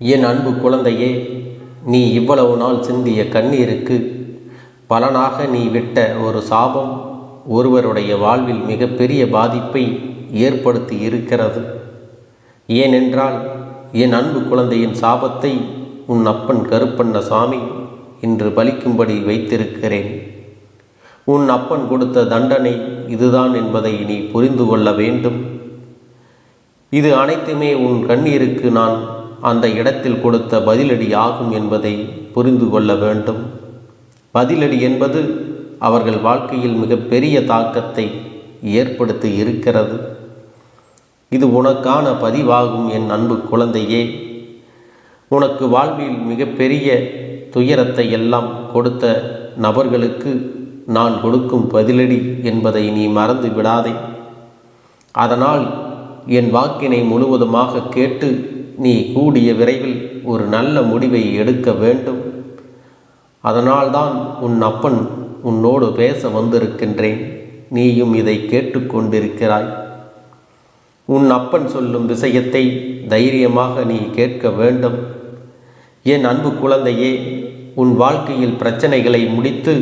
என் அன்பு குழந்தையே நீ இவ்வளவு நாள் சிந்திய கண்ணீருக்கு பலனாக நீ விட்ட ஒரு சாபம் ஒருவருடைய வாழ்வில் மிகப்பெரிய பாதிப்பை ஏற்படுத்தி இருக்கிறது. ஏனென்றால் என் அன்பு குழந்தையின் சாபத்தை உன் அப்பன் கருப்பண்ண சாமி இன்று பலிக்கும்படி வைத்திருக்கிறேன். உன் அப்பன் கொடுத்த தண்டனை இதுதான் என்பதை நீ புரிந்து கொள்ள வேண்டும். இது அனைத்துமே உன் கண்ணீருக்கு நான் அந்த இடத்தில் கொடுத்த பதிலடி ஆகும் என்பதை புரிந்து கொள்ள வேண்டும். பதிலடி என்பது அவர்கள் வாழ்க்கையில் மிகப்பெரிய தாக்கத்தை ஏற்படுத்தி இருக்கிறது. இது உனக்கான பதிவாகும் என் அன்பு குழந்தையே. உனக்கு வாழ்வில் மிகப்பெரிய துயரத்தை எல்லாம் கொடுத்த நபர்களுக்கு நான் கொடுக்கும் பதிலடி என்பதை நீ மறந்து விடாதே அதனால் என் வாக்கினை முழுவதுமாக கேட்டு நீ கூடிய விரைவில் ஒரு நல்ல முடிவை எடுக்க வேண்டும். அதனால்தான் உன் அப்பன் உன்னோடு பேச வந்திருக்கின்றேன். நீயும் இதை கேட்டுக்கொண்டிருக்கிறாய் உன் அப்பன் சொல்லும் விஷயத்தை தைரியமாக நீ கேட்க வேண்டும். என் அன்பு குழந்தையே உன் வாழ்க்கையில் பிரச்சனைகளை முடித்து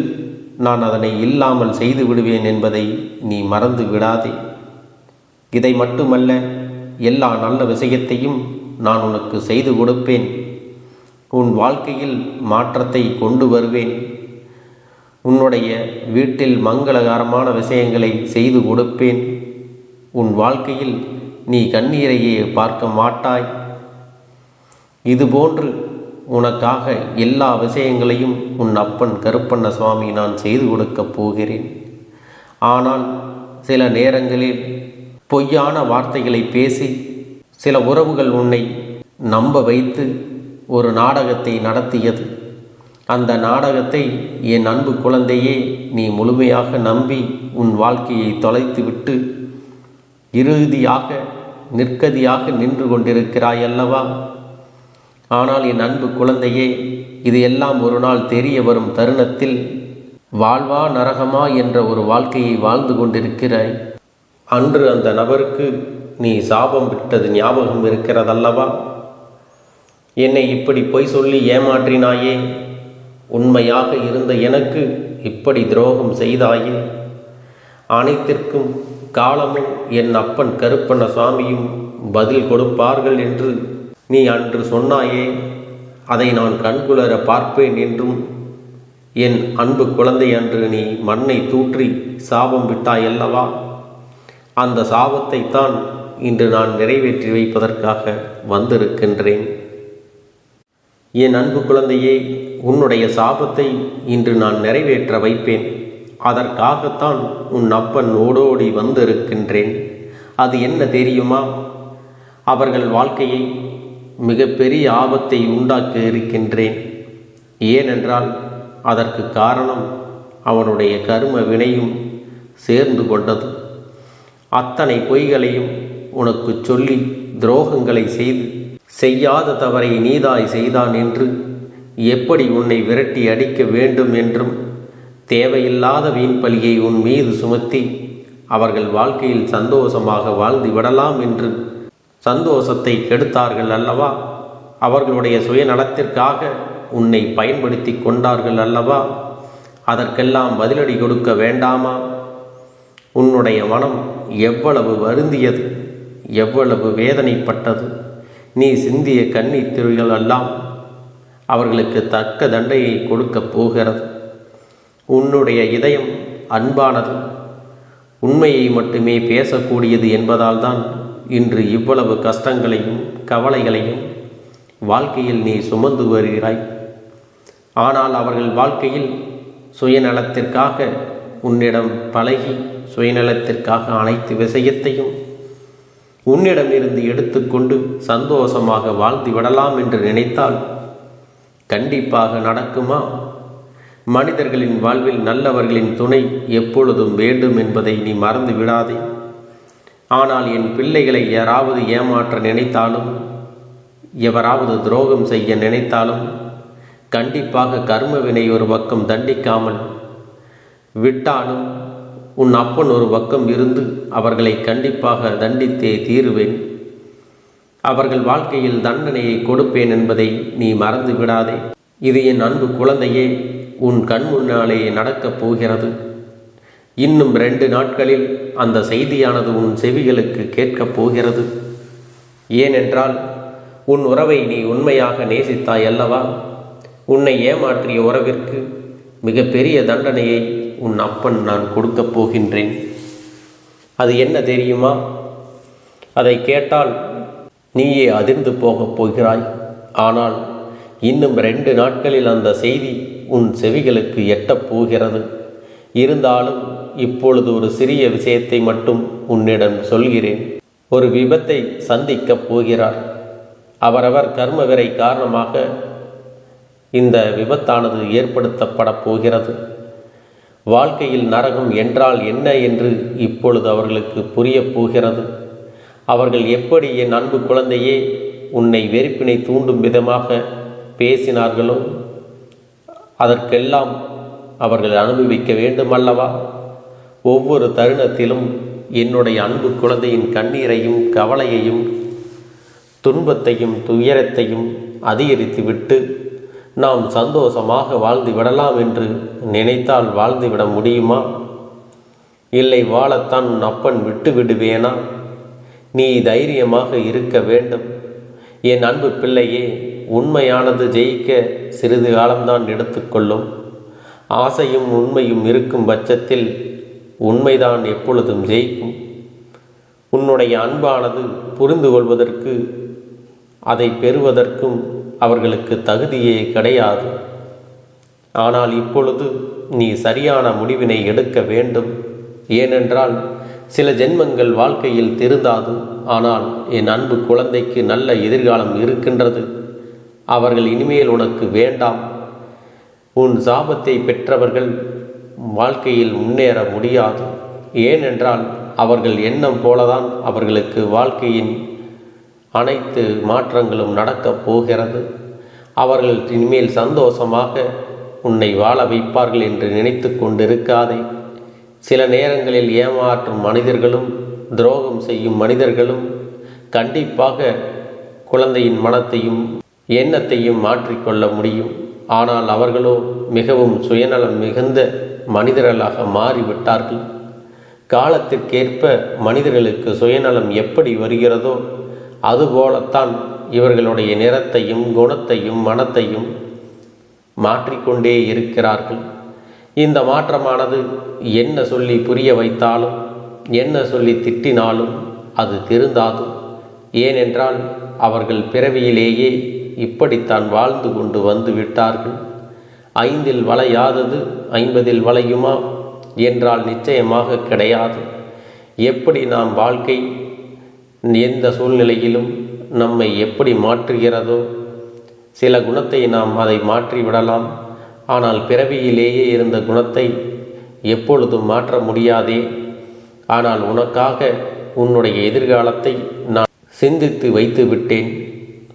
நான் அதனை இல்லாமல் செய்து விடுவேன் என்பதை நீ மறந்து விடாதே. இதை மட்டுமல்ல எல்லா நல்ல விஷயத்தையும் நான் உனக்கு செய்து கொடுப்பேன். உன் வாழ்க்கையில் மாற்றத்தை கொண்டு வருவேன். உன்னுடைய வீட்டில் மங்களகரமான விஷயங்களை செய்து கொடுப்பேன். உன் வாழ்க்கையில் நீ கண்ணீரையே பார்க்க மாட்டாய். இதுபோன்று உனக்காக எல்லா விஷயங்களையும் உன் அப்பன் கருப்பண்ண சுவாமி நான் செய்து கொடுக்கப் போகிறேன். ஆனால் சில நேரங்களில் பொய்யான வார்த்தைகளை பேசி சில உறவுகள் உன்னை நம்ப வைத்து ஒரு நாடகத்தை நடத்தியது. அந்த நாடகத்தை என் அன்பு குழந்தையே நீ முழுமையாக நம்பி உன் வாழ்க்கையை தொலைத்துவிட்டு இறுதியாக நிற்கதியாக நின்று கொண்டிருக்கிறாய் அல்லவா? ஆனால் என் அன்பு குழந்தையே இது எல்லாம் ஒரு நாள் தெரிய வரும் தருணத்தில் வாழ்வா நரகமா என்ற ஒரு வாழ்க்கையை வாழ்ந்து கொண்டிருக்கிறாய். அன்று அந்த நபருக்கு நீ சாபம் விட்டது ஞாபகம் இருக்கிறதல்லவா? என்னை இப்படி பொய் சொல்லி ஏமாற்றினாயே? உண்மையாக இருந்த எனக்கு இப்படி துரோகம் செய்தாயே? அனைத்திற்கும் காலமும் என் அப்பன் கருப்பண்ண சுவாமியும் பதில் கொடுப்பார்கள் என்று நீ அன்று சொன்னாயே? அதை நான் கண்குளர பார்ப்பேன் என்றும் என் அன்பு குழந்தை அன்று நீ மண்ணை தூற்றி சாபம் விட்டாயல்லவா? அந்த சாபத்தை தான் இன்று நான் நிறைவேற்றி வைப்பதற்காக வந்திருக்கின்றேன். என் அன்பு குழந்தையே உன்னுடைய சாபத்தை இன்று நான் நிறைவேற்ற வைப்பேன். அதற்காகத்தான் உன் அப்பன் ஓடோடி வந்திருக்கின்றேன். அது என்ன தெரியுமா? அவர்கள் வாழ்க்கையை மிகப்பெரிய ஆபத்தை உண்டாக்க இருக்கின்றேன். ஏனென்றால் அதற்கு காரணம் அவனுடைய கரும வினையும் சேர்ந்து கொண்டது. அத்தனை பொய்களையும் உனக்கு சொல்லி துரோகங்களை செய்து செய்யாத தவறை நீதாய் செய்தான் என்று எப்படி உன்னை விரட்டி அடிக்க வேண்டும் என்றும் தேவையில்லாத வீண் பலியை உன் மீது சுமத்தி அவர்கள் வாழ்க்கையில் சந்தோஷமாக வாழ்ந்து விடலாம் என்று சந்தோஷத்தை கெடுத்தார்கள் அல்லவா? அவர்களுடைய சுயநலத்திற்காக உன்னை பயன்படுத்தி கொண்டார்கள் அல்லவா? அதற்கெல்லாம் பதிலடி கொடுக்க வேண்டாமா? உன்னுடைய மனம் எவ்வளவு வருந்தியது? எவ்வளவு வேதனைப்பட்டது? நீ சிந்திய கண்ணீர் திருகள் எல்லாம் அவர்களுக்கு தக்க தண்டையை கொடுக்கப் போகிறது. உன்னுடைய இதயம் அன்பானது. உண்மையை மட்டுமே பேசக்கூடியது என்பதால் தான் இன்று இவ்வளவு கஷ்டங்களையும் கவலைகளையும் வாழ்க்கையில் நீ சுமந்து வருகிறாய். ஆனால் அவர்கள் வாழ்க்கையில் சுயநலத்திற்காக உன்னிடம் பழகி சுயநலத்திற்காக அனைத்து விஷயத்தையும் உன்னிடமிருந்து எடுத்துக்கொண்டு சந்தோஷமாக வாழ்ந்து விடலாம் என்று நினைத்தால் கண்டிப்பாக நடக்குமா? மனிதர்களின் வாழ்வில் நல்லவர்களின் துணை எப்பொழுதும் வேண்டும் என்பதை நீ மறந்து விடாதே. ஆனால் என் பிள்ளைகளை யாராவது ஏமாற்ற நினைத்தாலும் எவராவது துரோகம் செய்ய நினைத்தாலும் கண்டிப்பாக கர்மவினை ஒரு பக்கம் தண்டிக்காமல் விட்டாலும் உன் அப்பன் ஒரு பக்கம் இருந்து அவர்களை கண்டிப்பாக தண்டித்தே தீருவேன். அவர்கள் வாழ்க்கையில் தண்டனையை கொடுப்பேன் என்பதை நீ மறந்து விடாதே. இது என் அன்பு குழந்தையே உன் கண் முன்னாலே நடக்கப் போகிறது. இன்னும் ரெண்டு நாட்களில் அந்த செய்தியானது உன் செவிகளுக்கு கேட்கப் போகிறது. ஏனென்றால் உன் உறவை நீ உண்மையாக நேசித்தாய் அல்லவா? உன்னை ஏமாற்றிய உறவிற்கு மிகப்பெரிய தண்டனையை உன் அப்பன் நான் கொடுக்கப் போகின்றேன். அது என்ன தெரியுமா? அதை கேட்டால் நீயே அதிர்ந்து போகப் போகிறாய். ஆனால் இன்னும் ரெண்டு நாட்களில் அந்த செய்தி உன் செவிகளுக்கு எட்டப் போகிறது. இருந்தாலும் இப்பொழுது ஒரு சிறிய விஷயத்தை மட்டும் உன்னிடம் சொல்கிறேன். ஒரு விபத்தை சந்திக்கப் போகிறார். அவரவர் கர்மவிரை காரணமாக இந்த விபத்தானது ஏற்படுத்தப்படப் போகிறது. வாழ்க்கையில் நரகம் என்றால் என்ன என்று இப்பொழுது அவர்களுக்கு புரியப் போகிறது. அவர்கள் எப்படி என் அன்பு குழந்தையே உன்னை வெறுப்பினை தூண்டும் விதமாக பேசினார்களோ அதற்கெல்லாம் அவர்கள் அனுபவிக்க வேண்டுமல்லவா? ஒவ்வொரு தருணத்திலும் என்னுடைய அன்பு குழந்தையின் கண்ணீரையும் கவலையையும் துன்பத்தையும் துயரத்தையும் அதிகரித்துவிட்டு நாம் சந்தோஷமாக வாழ்ந்து விடலாம் என்று நினைத்தால் வாழ்ந்து விட முடியுமா? இல்லை வாழத்தான் உன் அப்பன் விட்டு விடுவேனா? நீ தைரியமாக இருக்க வேண்டும். என் அன்பு பிள்ளையே உண்மையானது ஜெயிக்க சிறிது காலம்தான் எடுத்துக்கொள்ளும். ஆசையும் உண்மையும் இருக்கும் பட்சத்தில் உண்மைதான் எப்பொழுதும் ஜெயிக்கும். உன்னுடைய அன்பானது புரிந்து கொள்வதற்கு அதை பெறுவதற்கும் அவர்களுக்கு தகுதியே கிடையாது. ஆனால் இப்பொழுது நீ சரியான முடிவினை எடுக்க வேண்டும். ஏனென்றால் சில ஜென்மங்கள் வாழ்க்கையில் திருந்தாது. ஆனால் என் அன்பு குழந்தைக்கு நல்ல எதிர்காலம் இருக்கின்றது. அவர்கள் இனிமேல் உனக்கு வேண்டாம். உன் சாபத்தை பெற்றவர்கள் வாழ்க்கையில் முன்னேற முடியாது. ஏனென்றால் அவர்கள் எண்ணம் போலதான் அவர்களுக்கு வாழ்க்கையின் அனைத்து மாற்றங்களும் நடக்கப் போகிறது. அவர்கள் இனிமேல் சந்தோஷமாக உன்னை வாழ வைப்பார்கள் என்று நினைத்து கொண்டிருக்காதே. சில நேரங்களில் ஏமாற்றும் மனிதர்களும் துரோகம் செய்யும் மனிதர்களும் கண்டிப்பாக குழந்தையின் மனத்தையும் எண்ணத்தையும் மாற்றிக்கொள்ள முடியும். ஆனால் அவர்களோ மிகவும் சுயநலம் மிகுந்த மனிதர்களாக மாறிவிட்டார்கள். காலத்திற்கேற்ப மனிதர்களுக்கு சுயநலம் எப்படி வருகிறதோ அதுபோலத்தான் இவர்களுடைய நிறத்தையும் குணத்தையும் மனத்தையும் மாற்றிக்கொண்டே இருக்கிறார்கள். இந்த மாற்றமானது என்ன சொல்லி புரிய வைத்தாலும் என்ன சொல்லி திட்டினாலும் அது திருந்தாது. ஏனென்றால் அவர்கள் பிறவியிலேயே இப்படித்தான் வாழ்ந்து கொண்டு வந்து விட்டார்கள். ஐந்தில் வளையாதது ஐம்பதில் வளையுமா? என்றால் நிச்சயமாக கிடையாது. எப்படி நாம் வாழ்க்கை எந்த சூழ்நிலையிலும் நம்மை எப்படி மாற்றுகிறதோ சில குணத்தை நாம் அதை மாற்றி விடலாம் ஆனால் பிறவியிலேயே இருந்த குணத்தை எப்பொழுதும் மாற்ற முடியாதே. ஆனால் உனக்காக உன்னுடைய எதிர்காலத்தை நான் சிந்தித்து வைத்து விட்டேன்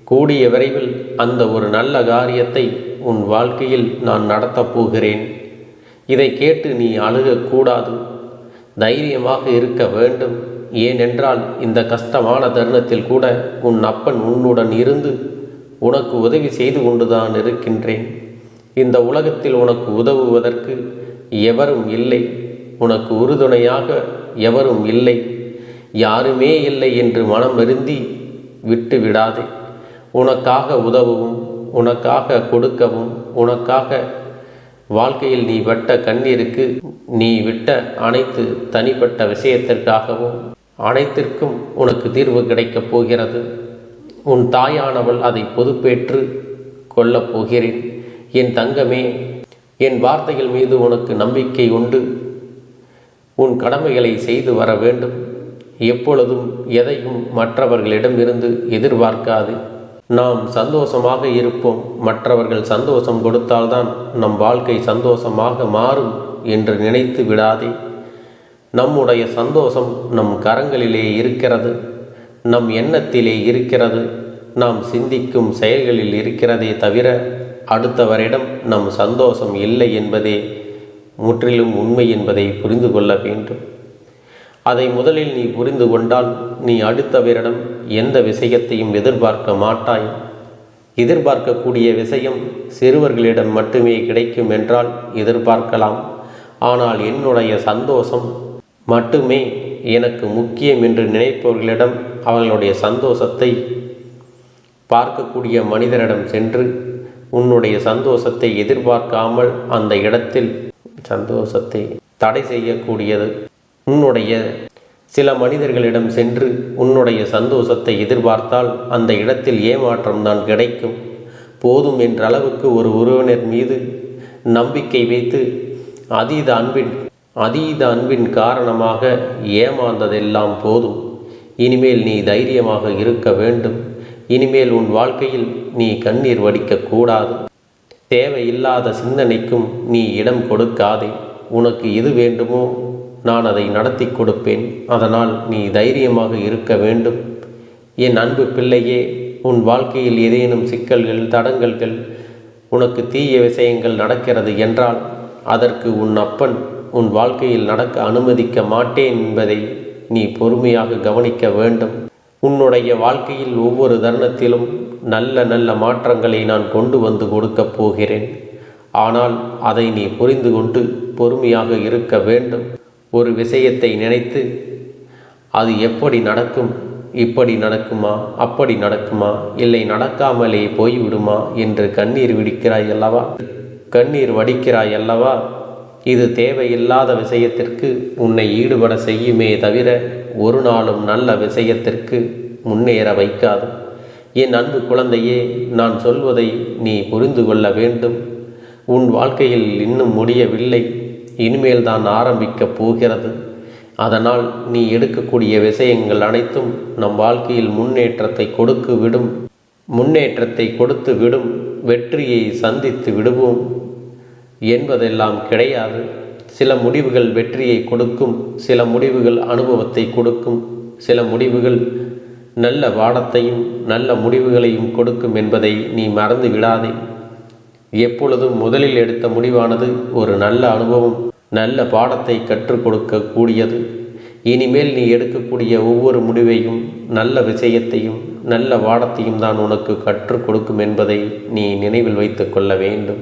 கூடிய விரைவில் அந்த ஒரு நல்ல காரியத்தை உன் வாழ்க்கையில் நான் நடத்தப் போகிறேன். இதை கேட்டு நீ அழுகக்கூடாது. தைரியமாக இருக்க வேண்டும். ஏனென்றால் இந்த கஷ்டமான தருணத்தில் கூட உன் அப்பன் உன்னுடன் இருந்து உனக்கு உதவி செய்து கொண்டுதான் இருக்கின்றேன். இந்த உலகத்தில் உனக்கு உதவுவதற்கு எவரும் இல்லை. உனக்கு உறுதுணையாக எவரும் இல்லை. யாருமே இல்லை என்று மனம் வருந்தி விட்டு விடாதே. உனக்காக உதவவும் உனக்காக கொடுக்கவும் உனக்காக வாழ்க்கையில் நீ வட்ட கண்ணீருக்கு நீ விட்ட அனைத்து தனிப்பட்ட விஷயத்திற்காகவும் அனைத்திற்கும் உனக்கு தீர்வு கிடைக்கப் போகிறது. உன் தாயானவள் அதை பொதுப்பேற்று கொள்ளப் போகிறேன். என் தங்கமே என் வார்த்தைகள் மீது உனக்கு நம்பிக்கை உண்டு. உன் கடமைகளை செய்து வர வேண்டும். எப்பொழுதும் எதையும் மற்றவர்களிடமிருந்து எதிர்பார்க்காது. நாம் சந்தோஷமாக இருப்போம். மற்றவர்கள் சந்தோஷம் கொடுத்தால்தான் நம் வாழ்க்கை சந்தோஷமாக மாறும் என்று நினைத்து விடாதே. நம்முடைய சந்தோஷம் நம் கரங்களிலே இருக்கிறது நம் எண்ணத்திலே இருக்கிறது நாம் சிந்திக்கும் செயல்களில் இருக்கிறதே தவிர அடுத்தவரிடம் நம் சந்தோஷம் இல்லை என்பதே முற்றிலும் உண்மை என்பதை புரிந்து கொள்ள வேண்டும். அதை முதலில் நீ புரிந்து கொண்டால் நீ அடுத்தவரிடம் எந்த விஷயத்தையும் எதிர்பார்க்க மாட்டாய். எதிர்பார்க்கக்கூடிய விஷயம் சிறுவர்களிடம் மட்டுமே கிடைக்கும் என்றால் எதிர்பார்க்கலாம். ஆனால் என்னுடைய சந்தோஷம் மட்டுமே எனக்கு முக்கியம் என்று நினைப்பவர்களிடம் அவர்களுடைய சந்தோஷத்தை பார்க்கக்கூடிய மனிதரிடம் சென்று உன்னுடைய சந்தோஷத்தை எதிர்பார்க்காமல் அந்த இடத்தில் சந்தோஷத்தை தடை செய்யக்கூடியது. உன்னுடைய சில மனிதர்களிடம் சென்று உன்னுடைய சந்தோஷத்தை எதிர்பார்த்தால் அந்த இடத்தில் ஏமாற்றம் தான் கிடைக்கும். போதும் என்ற அளவுக்கு ஒரு உறவினர் மீது நம்பிக்கை வைத்து அதீத அன்பின் அதீத அன்பின் காரணமாக ஏமாந்ததெல்லாம் போதும். இனிமேல் நீ தைரியமாக இருக்க வேண்டும். இனிமேல் உன் வாழ்க்கையில் நீ கண்ணீர் வடிக்கக்கூடாது தேவையில்லாத சிந்தனைக்கும் நீ இடம் கொடுக்காதே. உனக்கு எது வேண்டுமோ நான் அதை நடத்தி கொடுப்பேன். அதனால் நீ தைரியமாக இருக்க வேண்டும். என் அன்பு பிள்ளையே உன் வாழ்க்கையில் ஏதேனும் சிக்கல்கள் தடங்கல்கள் உனக்கு தீய விஷயங்கள் நடக்கிறது என்றால் அதற்கு உன் அப்பன் உன் வாழ்க்கையில் நடக்க அனுமதிக்க மாட்டேன் என்பதை நீ பொறுமையாக கவனிக்க வேண்டும். உன்னுடைய வாழ்க்கையில் ஒவ்வொரு தருணத்திலும் நல்ல நல்ல மாற்றங்களை நான் கொண்டு வந்து கொடுக்கப் போகிறேன். ஆனால் அதை நீ புரிந்து கொண்டு பொறுமையாக இருக்க வேண்டும். ஒரு விஷயத்தை நினைத்து அது எப்படி நடக்கும்? இப்படி நடக்குமா? அப்படி நடக்குமா? இல்லை நடக்காமலே போய்விடுமா? என்று கண்ணீர் விடிக்கிறாய் அல்லவா? கண்ணீர் வடிக்கிறாய் அல்லவா? இது தேவையில்லாத விஷயத்திற்கு உன்னை ஈடுபட செய்யுமே தவிர ஒரு நாளும் நல்ல விஷயத்திற்கு முன்னேற வைக்காது. என் அன்பு குழந்தையே நான் சொல்வதை நீ புரிந்து கொள்ள வேண்டும். உன் வாழ்க்கையில் இன்னும் முடியவில்லை. இனிமேல் தான் ஆரம்பிக்கப் போகிறது. அதனால் நீ எடுக்கக்கூடிய விஷயங்கள் அனைத்தும் நம் வாழ்க்கையில் முன்னேற்றத்தை கொடுக்கு விடும் முன்னேற்றத்தை கொடுத்து விடும் வெற்றியை சந்தித்து விடுவோம். என்பதெல்லாம் கிடையாது. சில முடிவுகள் வெற்றியை கொடுக்கும் சில முடிவுகள் அனுபவத்தை கொடுக்கும் சில முடிவுகள் நல்ல பாடத்தையும் நல்ல முடிவுகளையும் கொடுக்கும் என்பதை நீ மறந்து விடாதே. எப்பொழுதும் முதலில் எடுத்த முடிவானது ஒரு நல்ல அனுபவம் நல்ல பாடத்தை கற்றுக் கொடுக்கக்கூடியது. இனிமேல் நீ எடுக்கக்கூடிய ஒவ்வொரு முடிவையும் நல்ல விஷயத்தையும் நல்ல பாடத்தையும் தான் உனக்கு கற்றுக் கொடுக்கும் என்பதை நீ நினைவில் வைத்துக் கொள்ள வேண்டும்.